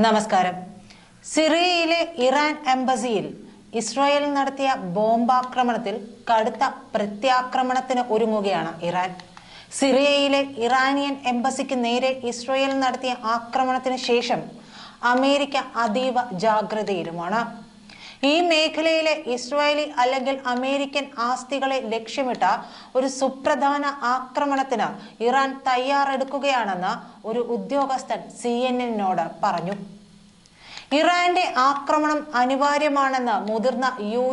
നമസ്കാരം. സിറിയയിലെ Iran എംബസിയിൽ Israel നടത്തിയ ബോംബാക്രമണത്തിൽ കടുത്ത പ്രത്യാക്രമണത്തിന് ഒരുങ്ങുകയാണ് ഇറാൻ. സിറിയയിലെ ഇറാനിയൻ എംബസിക്ക് നേരെ ഇസ്രായേൽ നടത്തിയ ആക്രമണത്തിന് ശേഷം അമേരിക്ക അതീവ ജാഗ്രതയിലുമാണ്. ഈ മേഖലയിലെ ഇസ്രായേലി അല്ലെങ്കിൽ അമേരിക്കൻ ആസ്തികളെ ലക്ഷ്യമിട്ട ഒരു സുപ്രധാന ആക്രമണത്തിന് ഇറാൻ തയ്യാറെടുക്കുകയാണെന്ന് ഒരു ഉദ്യോഗസ്ഥൻ സി പറഞ്ഞു. ഇറാന്റെ ആക്രമണം അനിവാര്യമാണെന്ന് മുതിർന്ന യു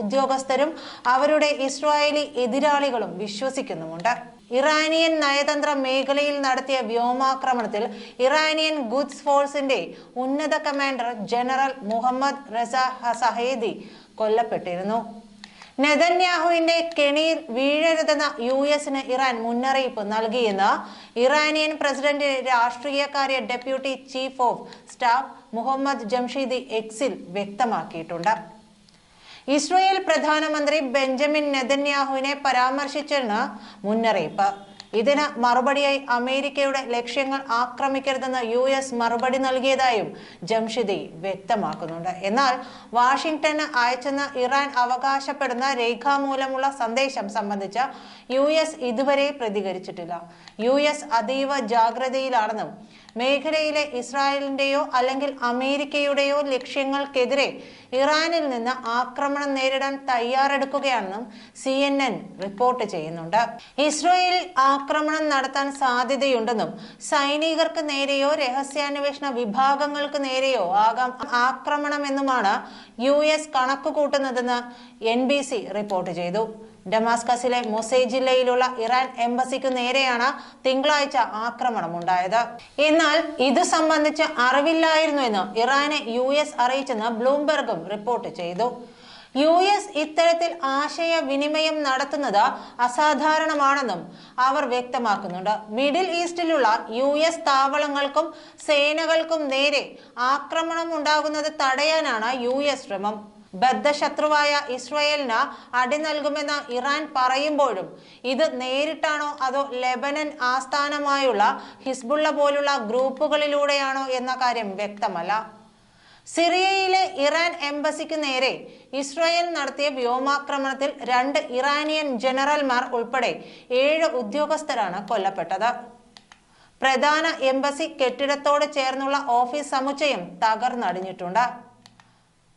ഉദ്യോഗസ്ഥരും അവരുടെ ഇസ്രായേലി എതിരാളികളും വിശ്വസിക്കുന്നുമുണ്ട്. ഇറാനിയൻ നയതന്ത്ര മേഖലയിൽ നടത്തിയ വ്യോമാക്രമണത്തിൽ ഇറാനിയൻ ഗുഡ്സ് ഫോഴ്സിന്റെ ഉന്നത കമാൻഡർ ജനറൽ മുഹമ്മദ് റസ ഹസഹേദി കൊല്ലപ്പെട്ടിരുന്നു. നെതന്യാഹുവിന്റെ കെണിയിൽ വീഴരുതെന്ന യു എസിന് ഇറാൻ മുന്നറിയിപ്പ് നൽകിയെന്ന് Iranian president രാഷ്ട്രീയകാര്യ deputy chief of staff Mohammad Jamshidi എക്സിൽ വ്യക്തമാക്കിയിട്ടുണ്ട്. ഇസ്രയേൽ പ്രധാനമന്ത്രി ബെഞ്ചമിൻ നെതന്യാഹുവിനെ പരാമർശിച്ചെന്ന് മുന്നറിയിപ്പ്. ഇതിന് മറുപടിയായി അമേരിക്കയുടെ ലക്ഷ്യങ്ങൾ ആക്രമിക്കരുതെന്ന് യു എസ് മറുപടി നൽകിയതായും ജംഷിദി വ്യക്തമാക്കുന്നുണ്ട്. എന്നാൽ വാഷിംഗ്ടണ് അയച്ചെന്ന് ഇറാൻ അവകാശപ്പെടുന്ന രേഖാമൂലമുള്ള സന്ദേശം സംബന്ധിച്ച് യു എസ് ഇതുവരെ പ്രതികരിച്ചിട്ടില്ല. യു എസ് അതീവ ജാഗ്രതയിലാണെന്നും മേഖലയിലെ ഇസ്രായേലിന്റെയോ അല്ലെങ്കിൽ അമേരിക്കയുടെയോ ലക്ഷ്യങ്ങൾക്കെതിരെ ഇറാനിൽ നിന്ന് ആക്രമണം നേരിടാൻ തയ്യാറെടുക്കുകയാണെന്നും സി റിപ്പോർട്ട് ചെയ്യുന്നുണ്ട്. ഇസ്രായേലിൽ ആക്രമണം നടത്താൻ സാധ്യതയുണ്ടെന്നും സൈനികർക്ക് നേരെയോ രഹസ്യാന്വേഷണ വിഭാഗങ്ങൾക്ക് നേരെയോ ആകാം ആക്രമണമെന്നുമാണ് യു എസ് കണക്ക് കൂട്ടുന്നതെന്ന് എൻ ബി സി റിപ്പോർട്ട് ചെയ്തു. ഡമാസ്കസിലെ മൊസൈ ജില്ലയിലുള്ള ഇറാൻ എംബസിക്കു നേരെയാണ് തിങ്കളാഴ്ച ആക്രമണം ഉണ്ടായത് എന്നാൽ ഇത് സംബന്ധിച്ച് അറിവില്ലായിരുന്നുവെന്ന് ഇറാനെ യു എസ് അറിയിച്ചെന്ന് ബ്ലൂംബെർഗും റിപ്പോർട്ട് ചെയ്തു. യു എസ് ഇത്തരത്തിൽ ആശയവിനിമയം നടത്തുന്നത് അസാധാരണമാണെന്നും അവർ വ്യക്തമാക്കുന്നുണ്ട്. മിഡിൽ ഈസ്റ്റിലുള്ള യു എസ് താവളങ്ങൾക്കും സേനകൾക്കും നേരെ ആക്രമണം ഉണ്ടാകുന്നത് തടയാനാണ് യു എസ് ശ്രമം. ബദ്ധശത്രുവായ ഇസ്രയേലിന് അടി നൽകുമെന്ന് ഇറാൻ പറയുമ്പോഴും ഇത് നേരിട്ടാണോ അതോ ലെബനൻ ആസ്ഥാനമായുള്ള ഹിസ്ബുള്ള പോലുള്ള ഗ്രൂപ്പുകളിലൂടെയാണോ എന്ന കാര്യം വ്യക്തമല്ല. സിറിയയിലെ ഇറാൻ എംബസിക്ക് നേരെ ഇസ്രായേൽ നടത്തിയ വ്യോമാക്രമണത്തിൽ രണ്ട് ഇറാനിയൻ ജനറൽമാർ ഉൾപ്പെടെ ഏഴ് ഉദ്യോഗസ്ഥരാണ് കൊല്ലപ്പെട്ടത്. പ്രധാന എംബസി കെട്ടിടത്തോട് ചേർന്നുള്ള ഓഫീസ് സമുച്ചയം തകർന്നടിഞ്ഞിട്ടുണ്ട്.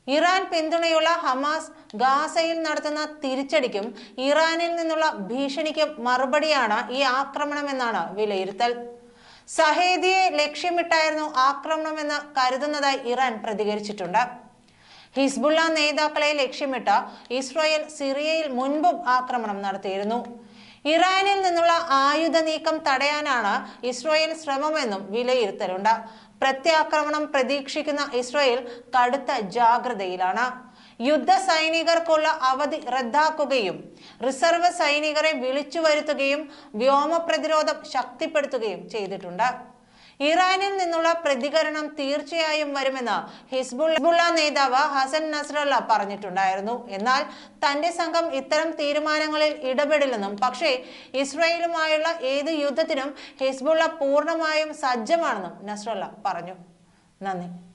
ഇറാൻ പിന്തുണയുള്ള ഹമാസ് ഗാസയിൽ നടത്തുന്ന തിരിച്ചടിക്കും ഇറാനിൽ നിന്നുള്ള ഭീഷണിക്കും മറുപടിയാണ് ഈ ആക്രമണമെന്നാണ് വിലയിരുത്തൽ. സഹേദിയെ ലക്ഷ്യമിട്ടായിരുന്നു ആക്രമണമെന്ന് കരുതുന്നതായി ഇറാൻ പ്രതികരിച്ചിട്ടുണ്ട്. ഹിസ്ബുള്ള നേതാക്കളെ ലക്ഷ്യമിട്ട് ഇസ്രായേൽ സിറിയയിൽ മുൻപും ആക്രമണം നടത്തിയിരുന്നു. ഇറാനിൽ നിന്നുള്ള ആയുധ നീക്കം തടയാനാണ് ഇസ്രായേൽ ശ്രമമെന്നും വിലയിരുത്തലുണ്ട്. പ്രത്യാക്രമണം പ്രതീക്ഷിക്കുന്ന ഇസ്രായേൽ കടുത്ത ജാഗ്രതയിലാണ്. യുദ്ധ സൈനികർക്കുള്ള അവധി റദ്ദാക്കുകയും റിസർവ് സൈനികരെ വിളിച്ചു വരുത്തുകയും വ്യോമ പ്രതിരോധം ശക്തിപ്പെടുത്തുകയും ചെയ്തിട്ടുണ്ട്. ഇറാനിൽ നിന്നുള്ള പ്രതികരണം തീർച്ചയായും വരുമെന്ന് ഹിസ്ബുള്ള നേതാവ് ഹസൻ നസ്രല്ല പറഞ്ഞിട്ടുണ്ടായിരുന്നു. എന്നാൽ തന്റെ സംഘം ഇത്തരം തീരുമാനങ്ങളിൽ ഇടപെടില്ലെന്നും പക്ഷേ ഇസ്രയേലുമായുള്ള ഏത് യുദ്ധത്തിനും ഹിസ്ബുള്ള പൂർണമായും സജ്ജമാണെന്നും നസ്രല്ല പറഞ്ഞു. നന്ദി.